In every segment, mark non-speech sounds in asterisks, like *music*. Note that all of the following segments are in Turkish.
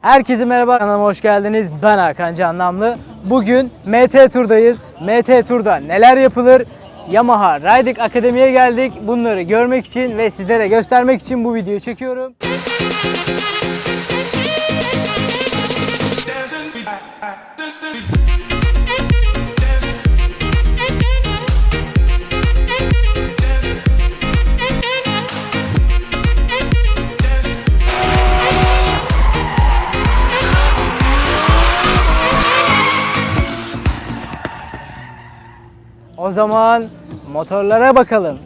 Herkese merhaba kanalıma hoş geldiniz. Ben Hakan Canlamlı. Bugün MT Tur'dayız. MT Tur'da neler yapılır? Yamaha Riding Akademi'ye geldik. Bunları görmek için ve sizlere göstermek için bu videoyu çekiyorum. Zaman motorlara bakalım.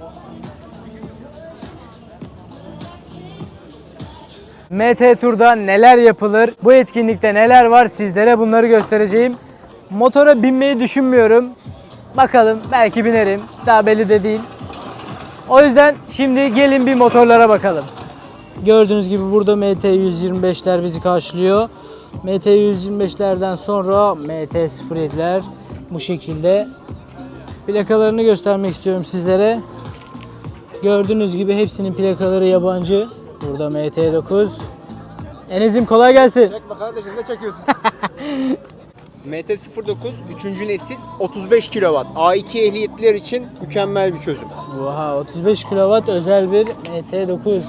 MT Tur'da neler yapılır? Bu etkinlikte neler var? Sizlere bunları göstereceğim. Motora binmeyi düşünmüyorum. Bakalım belki binerim. Daha belli de değil. O yüzden şimdi gelin bir motorlara bakalım. Gördüğünüz gibi burada MT 125'ler bizi karşılıyor. MT 125'lerden sonra MT 07'ler bu şekilde Plakalarını göstermek istiyorum sizlere. Gördüğünüz gibi hepsinin plakaları yabancı. Burada MT9. Enizim kolay gelsin. Çekme kardeşim ne çekiyorsun? *laughs* MT-09 3. nesil 35 kW. A2 ehliyetliler için mükemmel bir çözüm. Oha 35 kW özel bir MT9.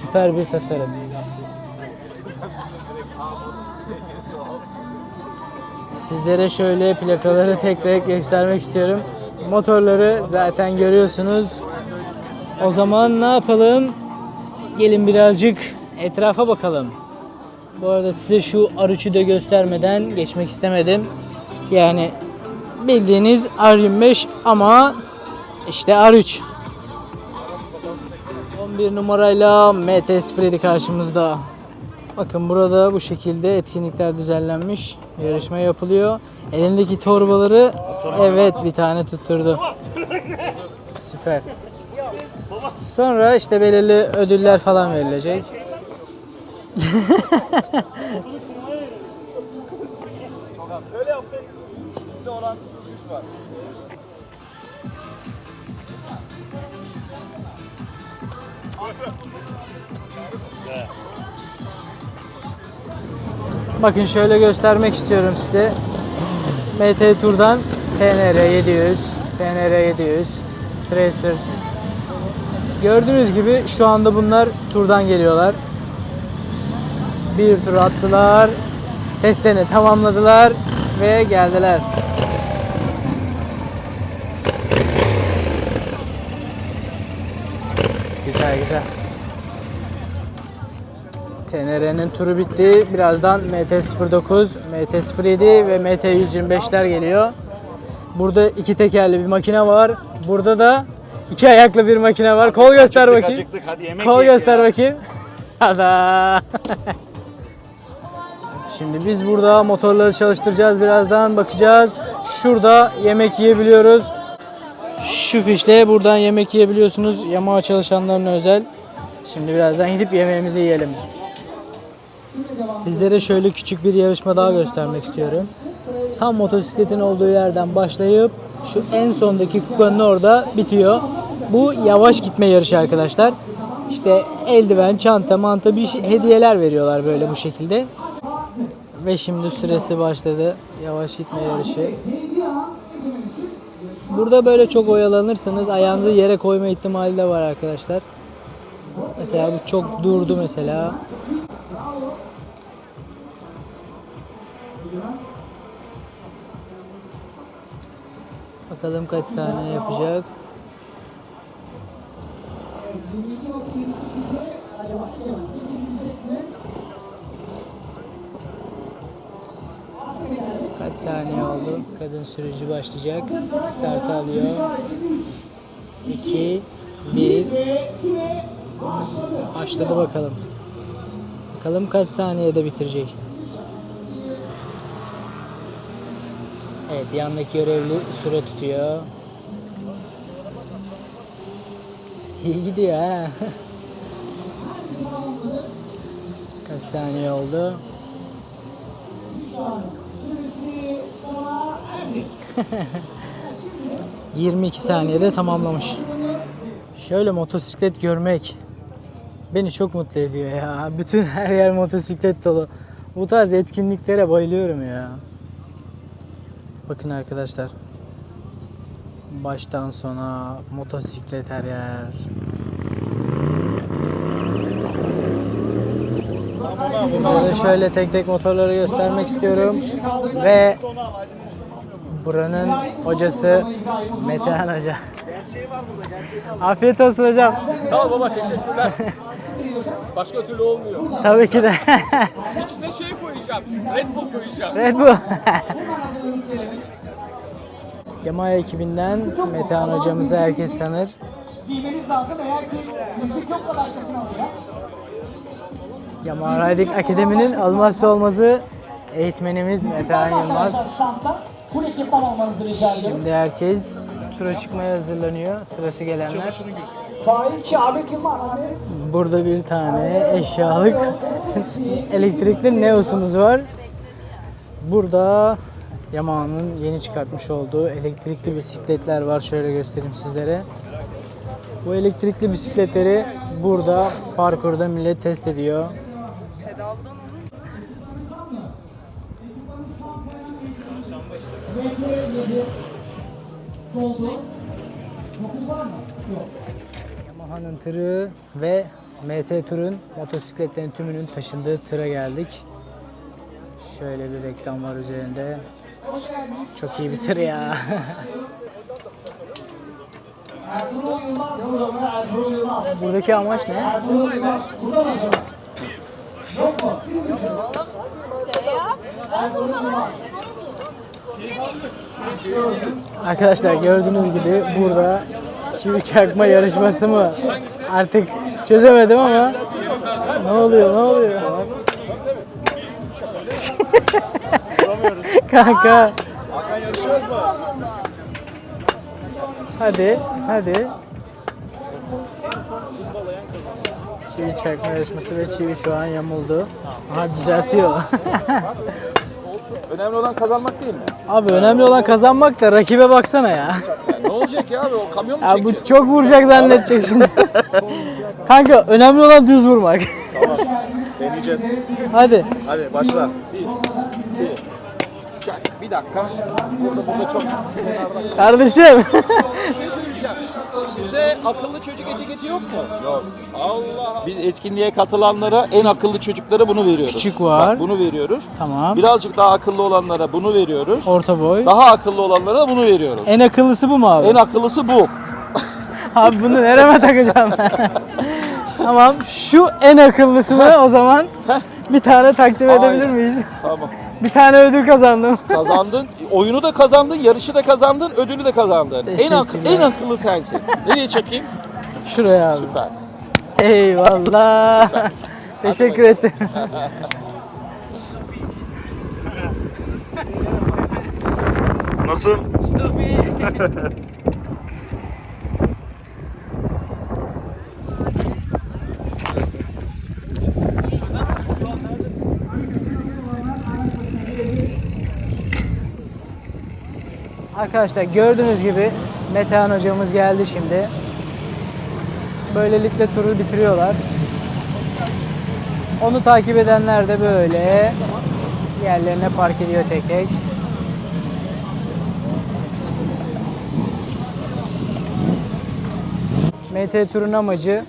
Süper bir tasarım. Sizlere şöyle plakaları tek tek göstermek istiyorum. Motorları zaten görüyorsunuz. O zaman ne yapalım? Gelin birazcık etrafa bakalım. Bu arada size şu R3'ü de göstermeden geçmek istemedim. Yani bildiğiniz R25 ama işte R3. 11 numarayla MT-07 karşımızda. Bakın burada bu şekilde etkinlikler düzenlenmiş. Yarışma yapılıyor. Elindeki torbaları evet bir tane tutturdu. Süper. Sonra işte belirli ödüller falan verilecek. Var. *laughs* Bakın şöyle göstermek istiyorum size. MT Tur'dan TNR 700, TNR 700, Tracer. Gördüğünüz gibi şu anda bunlar turdan geliyorlar. Bir tur attılar. Testlerini tamamladılar ve geldiler. Güzel güzel. TNR'nin turu bitti. Birazdan MT-09, MT-07 ve MT-125'ler geliyor. Burada iki tekerli bir makine var. Burada da iki ayaklı bir makine var. Kol göster bakayım. acıktık, hadi yemek Kol göster ya. bakayım. *laughs* Ada. Şimdi biz burada motorları çalıştıracağız birazdan bakacağız. Şurada yemek yiyebiliyoruz. Şu fişle buradan yemek yiyebiliyorsunuz. Yamaha çalışanlarına özel. Şimdi birazdan gidip yemeğimizi yiyelim. Sizlere şöyle küçük bir yarışma daha göstermek istiyorum. Tam motosikletin olduğu yerden başlayıp şu en sondaki kukanın orada bitiyor. Bu yavaş gitme yarışı arkadaşlar. İşte eldiven, çanta, manta bir şey, hediyeler veriyorlar böyle bu şekilde. Ve şimdi süresi başladı. Yavaş gitme yarışı. Burada böyle çok oyalanırsanız ayağınızı yere koyma ihtimali de var arkadaşlar. Mesela bu çok durdu mesela. Bakalım kaç saniye yapacak. Kaç saniye oldu? Kadın sürücü başlayacak. Start alıyor. 2 1 Başladı bakalım. Bakalım kaç saniyede bitirecek. Evet yandaki görevli süre tutuyor. İyi gidiyor ha. *laughs* Kaç saniye oldu? *laughs* ...22 saniyede tamamlamış. Şöyle motosiklet görmek beni çok mutlu ediyor ya. Bütün her yer motosiklet dolu. Bu tarz etkinliklere bayılıyorum ya. Bakın arkadaşlar. Baştan sona motosiklet her yer. Sizlere şöyle tek tek motorları göstermek istiyorum. Ve buranın hocası Metehan Hoca. Afiyet olsun hocam. Sağ ol baba teşekkürler. *laughs* Başka türlü olmuyor. Tabii ki de. İçine şey koyacağım. Red Bull koyacağım. Red Bull. *laughs* Yamaha ekibinden Metehan hocamızı herkes tanır. giymeniz lazım. Eğer ki müzik yoksa başkasını alacak. Yamaha Riding Akademi'nin olmazsa olmazı eğitmenimiz Metehan Yılmaz. Full ekipman almanızı rica ediyorum. Şimdi herkes tura çıkmaya hazırlanıyor. Sırası gelenler. Faik Ahmet Yılmaz. Burada bir tane eşyalık *laughs* elektrikli Neos'umuz var. Burada Yamaha'nın yeni çıkartmış olduğu elektrikli bisikletler var. Şöyle göstereyim sizlere. Bu elektrikli bisikletleri burada parkurda millet test ediyor. Yamaha'nın tırı ve MT Tur'un motosikletlerin tümünün taşındığı tıra geldik. Şöyle bir reklam var üzerinde. Çok iyi bir tır ya. *laughs* Buradaki amaç ne? Arkadaşlar gördüğünüz gibi burada çivi çakma yarışması mı? Artık çözemedim ama ne oluyor ne oluyor? *laughs* Kanka. Hadi, hadi. Çivi çakma yarışması ve çivi şu an yamuldu. Aha düzeltiyor. Önemli olan kazanmak değil mi? Abi önemli olan kazanmak da rakibe baksana ya. *laughs* ya abi o kamyon mu Ya çekecek? bu çok vuracak zannedecek şimdi. *laughs* Kanka önemli olan düz vurmak. Deneyeceğiz. Hadi. Hadi başla. Çak, Bir dakika. Burada burada çok Kardeşim. *laughs* Sizde akıllı çocuk etiketi yok mu? Yok. Allah. Biz etkinliğe katılanlara en akıllı çocuklara bunu veriyoruz. Küçük var. Bak, bunu veriyoruz. tamam. Birazcık daha akıllı olanlara bunu veriyoruz. Orta boy. Daha akıllı olanlara da bunu veriyoruz. En akıllısı bu mu abi? En akıllısı bu. *laughs* Abi bunu nereme takacağım? *laughs* tamam. Şu en akıllısını o zaman bir tane takdim edebilir miyiz? Tamam. Bir tane ödül kazandım. *laughs* Kazandın. Oyunu da kazandın, yarışı da kazandın, ödülü de kazandın. En, ak- en akıllı sensin. Nereye çekeyim? Şuraya abi. Süper. Eyvallah. *laughs* Teşekkür ettim. Nasıl? *laughs* Arkadaşlar gördüğünüz gibi Metehan hocamız geldi şimdi. Böylelikle turu bitiriyorlar. Onu takip edenler de böyle yerlerine park ediyor tek tek. MT turun amacı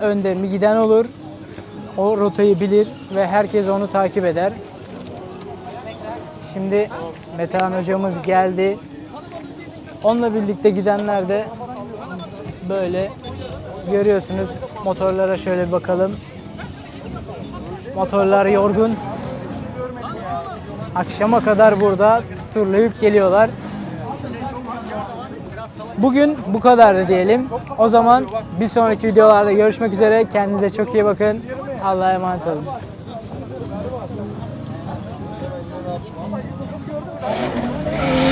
önde mi giden olur, o rotayı bilir ve herkes onu takip eder. Şimdi Metehan hocamız geldi. Onunla birlikte gidenler de böyle görüyorsunuz. Motorlara şöyle bir bakalım. Motorlar yorgun. Akşama kadar burada turlayıp geliyorlar. Bugün bu kadardı diyelim. O zaman bir sonraki videolarda görüşmek üzere. Kendinize çok iyi bakın. Allah'a emanet olun. Thank you.